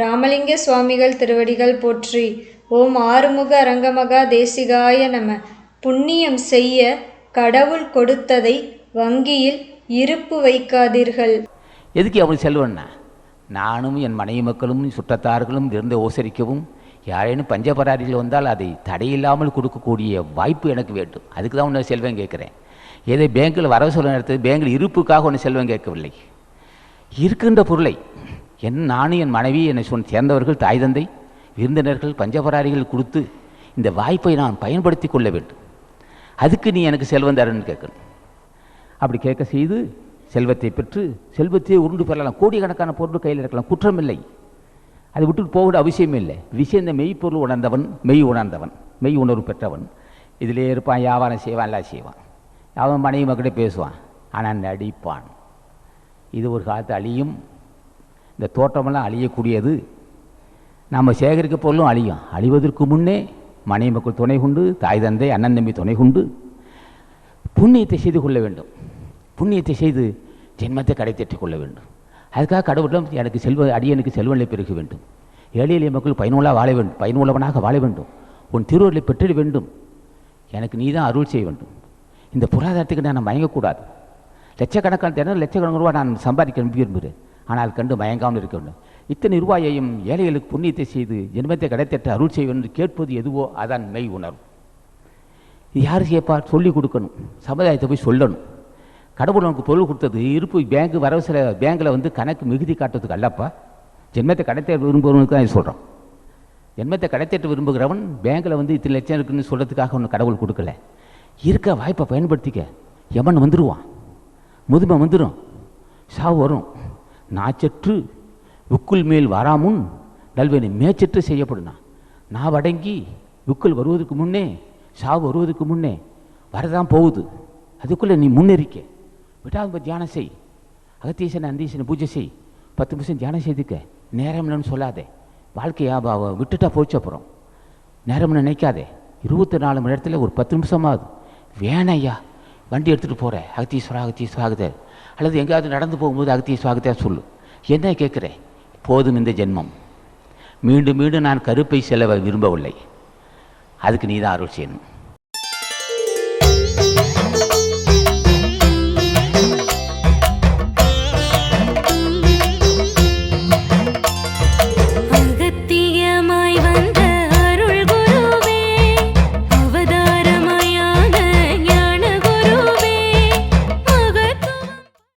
ராமலிங்க சுவாமிகள் திருவடிகள் போற்றி. ஓம் ஆறுமுக அரங்கமகா தேசிகாய நம. புண்ணியம் செய்ய கடவுள் கொடுத்ததை வங்கியில் இருப்பு வைக்காதீர்கள். எதுக்கு அவன் செல்வண்ணா நானும் என் மனைவி மக்களும் சுற்றத்தார்களும் இருந்து ஓசரிக்கவும் யாரேனும் பஞ்சபராரிகள் வந்தால் அதை தடையில்லாமல் கொடுக்கக்கூடிய வாய்ப்பு எனக்கு வேண்டும். அதுக்கு தான் உன்னை செல்வம் கேட்குறேன். ஏதோ பேங்கில் வரவு சொல்ல நேரத்தில் பேங்கில் இருப்புக்காக ஒன்று செல்வம் கேட்கவில்லை. இருக்கின்ற பொருளை என் நானும் என் மனைவி என்னை சொன்ன சேர்ந்தவர்கள் தாய் தந்தை விருந்தினர்கள் பஞ்சபராரிகள் கொடுத்து இந்த வாய்ப்பை நான் பயன்படுத்தி கொள்ள வேண்டும். அதுக்கு நீ எனக்கு செல்வம் தரன்னு கேட்கணும். அப்படி கேட்க செய்து செல்வத்தை பெற்று செல்வத்தையே உருண்டு பெறலாம். கோடிக்கணக்கான பொருள் கையில் இருக்கலாம். குற்றமில்லை. அதை விட்டுட்டு போகிற அவசியம் இல்லை. விஷயம் இந்த மெய்ப்பொருள் உணர்ந்தவன் மெய் உணர்ந்தவன் மெய் உணர்வு பெற்றவன். இதிலே இருப்பான் வியாபாரம் செய்வான் எல்லாம் செய்வான். அவன் மனைவி மக்களே பேசுவான். ஆனால் நடிப்பான். இது ஒரு காலத்து அழியும். இந்த தோட்டமெல்லாம் அழியக்கூடியது. நம்ம சேகரிக்க பொருளும் அழியும். அழிவதற்கு முன்னே மனைவி மக்கள் துணை கொண்டு தாய் தந்தை அண்ணன் தம்பி துணை கொண்டு புண்ணியத்தை செய்து கொள்ள வேண்டும். புண்ணியத்தை செய்து ஜென்மத்தை கடைத்தேற்றிக் கொள்ள வேண்டும். அதுக்காக கடவுளிடம் எனக்கு செல்வ அடியனுக்கு செல்வநிலை பெருக வேண்டும். ஏழை எளிய மக்கள் பயனுள்ளாக வாழ வேண்டும் பயனுள்ளவனாக வாழ வேண்டும். உன் திருவருளை பெற்றிட வேண்டும். எனக்கு நீ தான் அருள் செய்ய வேண்டும். இந்த பொருளாதாரத்துக்கு நான் மயங்கக்கூடாது. லட்சக்கணக்கான தினம் லட்சக்கணக்கான ரூபா நான் சம்பாதிக்க விரும்புகிறேன். ஆனால் கண்டு மயங்காமல் இருக்க வேண்டும். இத்தனை ரூபாயையும் ஏழைகளுக்கு புண்ணியத்தை செய்து ஜென்மத்தை கிடைத்தற்ற அருள் செய்வேன் என்று கேட்பது எதுவோ அதான் மெய் உணர்வு. இது யார் செய்யப்பா? சொல்லிக் கொடுக்கணும். சமுதாயத்தை போய் சொல்லணும். கடவுள் உனக்கு பொருள் கொடுத்தது இருப்பு பேங்க் வரவு சில பேங்கில் வந்து கணக்கு மிகுதி காட்டுறதுக்கு அல்லப்பா? ஜென்மத்தை கடத்த விரும்புகிறவனுக்கு தான் சொல்கிறோம் ஜென்மத்தை கடத்திட்டு விரும்புகிறவன் பேங்கில் வந்து இத்தனை லட்சம் இருக்குன்னு சொல்கிறதுக்காக ஒன்று கடவுள் கொடுக்கல. இருக்க வாய்ப்பை பயன்படுத்திக்க. எவன் வந்துடுவான் முதுமை வந்துடும் சாவு வரும். நாச்சற்று உக்குள் மேல் வாராமுன் நல்வனை மேச்சற்று செய்யப்படுனா. நான் அடங்கி உக்குள் வருவதற்கு முன்னே சாவு வருவதற்கு முன்னே வரதான் போகுது. அதுக்குள்ளே நீ முன்னேறிக்க. விடாம தியானம் செய். அகத்தீசனை அந்தீசனை பூஜை செய். பத்து நிமிஷம் தியானம் செய்துக்க. நேரம் இல்லைன்னு சொல்லாதே. வாழ்க்கையா விட்டுட்டா போச்சு அப்புறம். நேரம்னு நினைக்காதே. இருபத்தி நாலு மணி நேரத்தில் ஒரு பத்து நிமிஷமாகுது வேணையா? வண்டி எடுத்துகிட்டு போகிறேன் அகத்தீஸ்வரா அகத்தீஸ்வரா. அல்லது எங்கேயாவது நடந்து போகும்போது அகத்திய சுவாகத்தையாக சொல்லு. என்ன கேட்குறேன் போதும் இந்த ஜென்மம். மீண்டும் மீண்டும் நான் கருப்பை செலவ விரும்பவில்லை. அதுக்கு நீ தான் அருள் செய்யணும்.